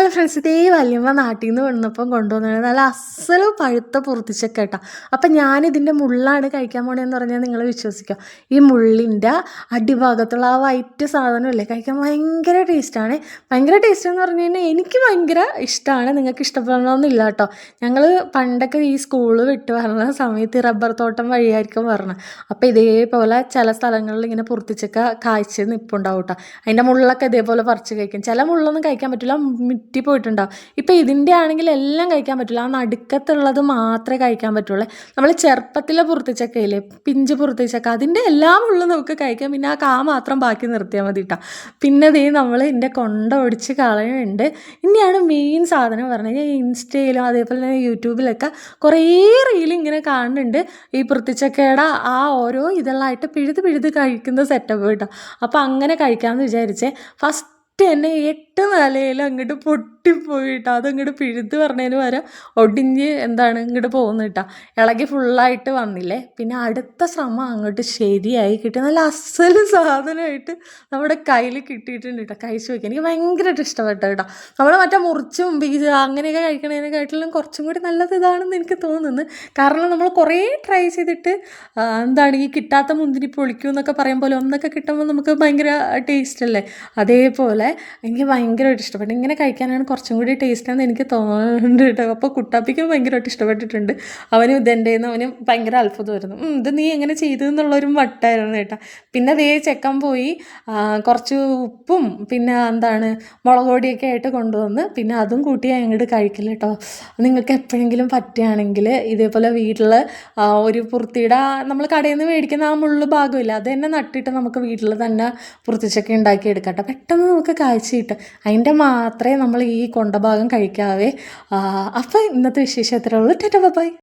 Hello friends ഇതേ വല്യമ്മ നാട്ടിൽ നിന്ന് വന്നപ്പം കൊണ്ടുവന്നത് നല്ല അസൽ പഴുത്ത പൊറത്തിച്ച കേട്ടോ അപ്പം ഞാനിതിന്റെ മുള്ളാണ് കഴിക്കാൻ പോണേന്ന് പറഞ്ഞാൽ നിങ്ങൾ വിശ്വസിക്കാം. ഈ മുള്ളിന്റെ അടിഭാഗത്തുള്ള ആ വൈറ്റ് സാധനമല്ലേ കഴിക്കാൻ ഭയങ്കര ടേസ്റ്റാണ് ഭയങ്കര ടേസ്റ്റ് എന്ന് പറഞ്ഞു കഴിഞ്ഞാൽ എനിക്ക് ഭയങ്കര ഇഷ്ടമാണ് നിങ്ങൾക്ക് ഇഷ്ടപ്പെടണമെന്നില്ല കേട്ടോ ഞങ്ങൾ പണ്ടൊക്കെ ഈ സ്കൂൾ വിട്ട് വരുന്ന സമയത്ത് റബ്ബർ തോട്ടം വഴിയായിരിക്കും വരണം. അപ്പോൾ ഇതേപോലെ ചില സ്ഥലങ്ങളിൽ ഇങ്ങനെ പൊറത്തിച്ചൊക്കെ കാഴ്ച നിൽപ്പുണ്ടാവും കേട്ടോ അതിന്റെ മുള്ളൊക്കെ ഇതേപോലെ പറിച്ച് കഴിക്കും. ചില മുള്ളൊന്നും കഴിക്കാൻ പറ്റില്ല പോയിട്ടുണ്ടാവും ഇപ്പോൾ ഇതിന്റെ ആണെങ്കിൽ എല്ലാം കഴിക്കാൻ പറ്റില്ല ആ നടുക്കത്തുള്ളത് മാത്രമേ കഴിക്കാൻ പറ്റുള്ളൂ. നമ്മൾ ചെറുപ്പത്തിലെ പുറത്തിച്ചക്കയില്ലേ? പിഞ്ച് പുറത്തിച്ചക്ക. അതിന്റെ എല്ലാം ഉള്ളു നമുക്ക് കഴിക്കാം. പിന്നെ ആ കാ മാത്രം ബാക്കി നിർത്തിയാൽ മതി കേട്ടോ പിന്നെ ദേ നമ്മൾ ഇതിന്റെ കൊണ്ട ഒടിച്ച് കളയുന്നുണ്ട്. ഇനിയാണ് മെയിൻ സാധനം പറഞ്ഞു കഴിഞ്ഞാൽ ഇൻസ്റ്റയിലും അതേപോലെ തന്നെ യൂട്യൂബിലൊക്കെ കുറേ റീൽ ഇങ്ങനെ കാണുന്നുണ്ട്. ഈ പുറത്തിച്ചക്കയുടെ ആ ഓരോ ഇതെല്ലാമായിട്ട് പിഴുത് പിഴുത് കഴിക്കുന്ന സെറ്റപ്പ് കേട്ടോ. അപ്പോൾ അങ്ങനെ കഴിക്കാമെന്ന് വിചാരിച്ചേ. ഫസ്റ്റ് തന്നെ എട്ട് നിലയിൽ അങ്ങോട്ട് പൊട്ടിപ്പോയിട്ടോ. അതങ്ങോട്ട് പിഴുത്ത് പറഞ്ഞതിന് പകരം ഒടിഞ്ഞ് എന്താണ് ഇങ്ങോട്ട് പോകുന്നു കേട്ടോ. ഇളകി ഫുള്ളായിട്ട് വന്നില്ലേ. പിന്നെ അടുത്ത ശ്രമം അങ്ങോട്ട് ശരിയായി കിട്ടി. നല്ല അസൽ സാധനമായിട്ട് നമ്മുടെ കയ്യിൽ കിട്ടിയിട്ടുണ്ട് കേട്ടോ. കഴിച്ച് നോക്കി എനിക്ക് ഭയങ്കരമായിട്ട് ഇഷ്ടപ്പെട്ടു കേട്ടോ. നമ്മൾ മറ്റേ മുറിച്ചും ബീജ അങ്ങനെയൊക്കെ കഴിക്കണതിനെക്കാട്ടിലും കുറച്ചും കൂടി നല്ലത് ഇതാണെന്ന് എനിക്ക് തോന്നുന്നു. കാരണം നമ്മൾ കുറേ ട്രൈ ചെയ്തിട്ട് എന്താണ് ഈ കിട്ടാത്ത മുന്തിരി പൊളിക്കും എന്നൊക്കെ പറയുമ്പോൾ ഒന്നൊക്കെ കിട്ടുമ്പോൾ നമുക്ക് ഭയങ്കര ടേസ്റ്റ് അല്ലേ? അതേപോലെ എനിക്ക് ഭയങ്കരമായിട്ട് ഇഷ്ടപ്പെട്ടു. ഇങ്ങനെ കഴിക്കാനാണ് കുറച്ചും കൂടി ടേസ്റ്റാന്ന് എനിക്ക് തോന്നുന്നുണ്ട് കേട്ടോ. അപ്പോൾ കുട്ടാപ്പിക്കും ഭയങ്കരമായിട്ട് ഇഷ്ടപ്പെട്ടിട്ടുണ്ട്. അവനും ഇതെന്റെ അവന് ഭയങ്കര അത്ഭുതമായിരുന്നു. ഇത് നീ എങ്ങനെ ചെയ്തു എന്നുള്ളൊരു വട്ടായിരുന്നു കേട്ടോ. പിന്നെ അതേ ചെക്കൻ പോയി കുറച്ച് ഉപ്പും പിന്നെ എന്താണ് മുളക് പൊടിയൊക്കെ ആയിട്ട് കൊണ്ടുവന്ന് പിന്നെ അതും കൂട്ടി അങ്ങോട്ട് കഴിക്കില്ല കേട്ടോ. നിങ്ങൾക്ക് എപ്പോഴെങ്കിലും പറ്റുകയാണെങ്കിൽ ഇതേപോലെ വീട്ടിൽ ഒരു പുറത്തിയുടെ നമ്മൾ കടയിൽ നിന്ന് മേടിക്കുന്ന ആ മുള്ളു ഭാഗമില്ല. അത് തന്നെ നട്ടിട്ട് നമുക്ക് വീട്ടിൽ തന്നെ പുറത്തിച്ചൊക്കെ ഉണ്ടാക്കി എടുക്കാം കേട്ടോ. പെട്ടെന്ന് നമുക്ക് കാഴ്ച കിട്ടും അതിന്റെ മാത്രമേ നമ്മൾ ഈ കൊണ്ട ഭാഗം കഴിക്കാവേ അപ്പോൾ ഇന്നത്തെ വിശേഷം എത്രയുള്ളൂ ടെറ്റ ബൈ.